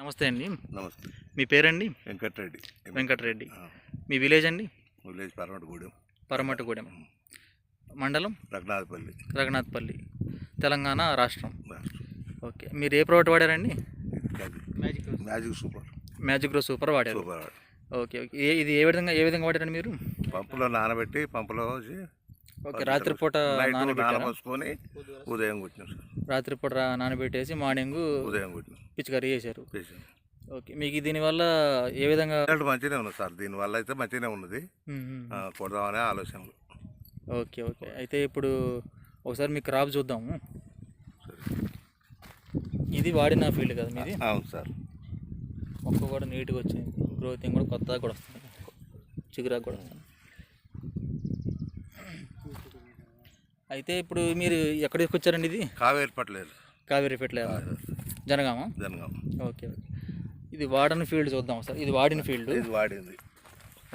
నమస్తే అండి. నమస్తే. మీ పేరండి? వెంకటరెడ్డి. వెంకటరెడ్డి. మీ విలేజ్ అండి? విలేజ్ పరమటగూడెం. పరమట్టుగూడెం మండలం? రఘునాథపల్లి. రఘునాథ్పల్లి తెలంగాణ రాష్ట్రం. ఓకే. మీరు ఏ product వాడారండి? Magic. Magic super. Magic grow super వాడారు. Super okay okay. ఇది ఏ విధంగా ఏ విధంగా వాడారండి మీరు? పంపులో నానబెట్టి పంపులో ఓకే రాత్రిపూట నానబోసుకొని ఉదయం. రాత్రిపూట నానబెట్టేసి మార్నింగ్ ఉదయం కొట్టినాం. పిచికారీ చేశారు. ఓకే. మీకు దీనివల్ల ఏ విధంగా రిజల్ట్ మంచిగానే ఉన్నది సార్. దీనివల్ల అయితే మంచిగానే ఉన్నది. కొడదామనే ఆలోచనలు. Okay okay. అయితే ఇప్పుడు ఒకసారి మీ క్రాప్ చూద్దాము. ఇది వాడిన ఫీల్డ్ కదా మీది? అవును సార్. మొక్క కూడా నీట్గా వచ్చింది. గ్రోతింగ్ కూడా కొత్తగా కూడా వస్తుంది. చిగురాకు కూడా వస్తుంది. అయితే ఇప్పుడు మీరు ఎక్కడ తీసుకొచ్చారండి ఇది? కావేరి పట్టలేదు జనగామ? Jangaon okay okay. ఇది వాడని ఫీల్డ్ చూద్దాం సార్. ఇది వాడిన ఫీల్డ్? ఇది వాడింది.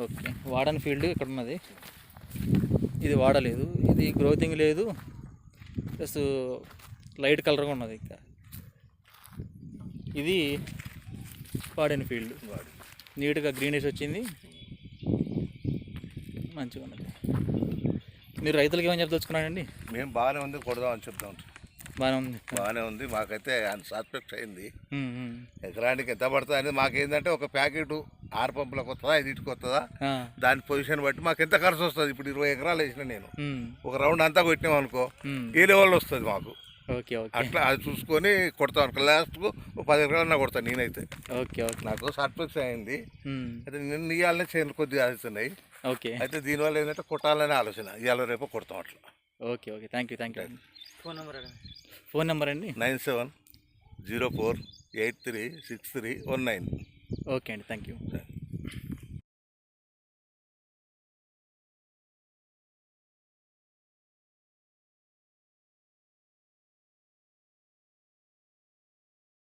ఓకే. వాడని ఫీల్డ్ ఇక్కడ ఉన్నది. ఇది వాడలేదు. ఇది గ్రోతింగ్ లేదు. ప్లస్ లైట్ కలర్గా ఉన్నది ఇంకా ఇది వాడిన ఫీల్డ్. వాడి. నీట్గా గ్రీనిష్ వచ్చింది. మంచిగా ఉన్నది మీరు రైతులకి ఏమని చెప్పదలుచుకున్నారండి? మేము బాగానే ఉంది కొడదామని చెప్తాం బాగానే ఉంది. బాగానే ఉంది. మాకైతే సాటిస్ఫాక్ట్ అయింది. ఎకరానికి ఎంత పడుతుంది అనేది మాకేంటంటే ఒక ప్యాకెట్ ఆరు పంపులకు వస్తుందా ఐదుటికి వస్తుందా దాని పొజిషన్ బట్టి మాకు ఎంత ఖర్చు వస్తుంది? ఇప్పుడు ఇరవై ఎకరాలు వేసిన నేను. ఒక రౌండ్ అంతా కొట్టినాం అనుకో. ఏ లెవెల్ వస్తుంది మాకు? Okay okay. అట్లా అది చూసుకొని కొడతాం అనుకో. లాస్ట్కు పది ఎకరాలన్నా కొడతాను నేనైతే. Okay okay. నాకు సాటిస్ఫాక్షన్ అయింది. అయితే నిన్న ఇవాళనే చేనులు కొద్దిగా అవుతున్నాయి ఓకే. అయితే దీనివల్ల ఏంటంటే కొట్టాలనే ఆలోచన. ఇవాళ రేపు కొడతాం అట్లా. Okay okay. Thank you thank you phone number phone number అండి? Nine seven zero four eight three six three one nine. Okay అండి. Thank you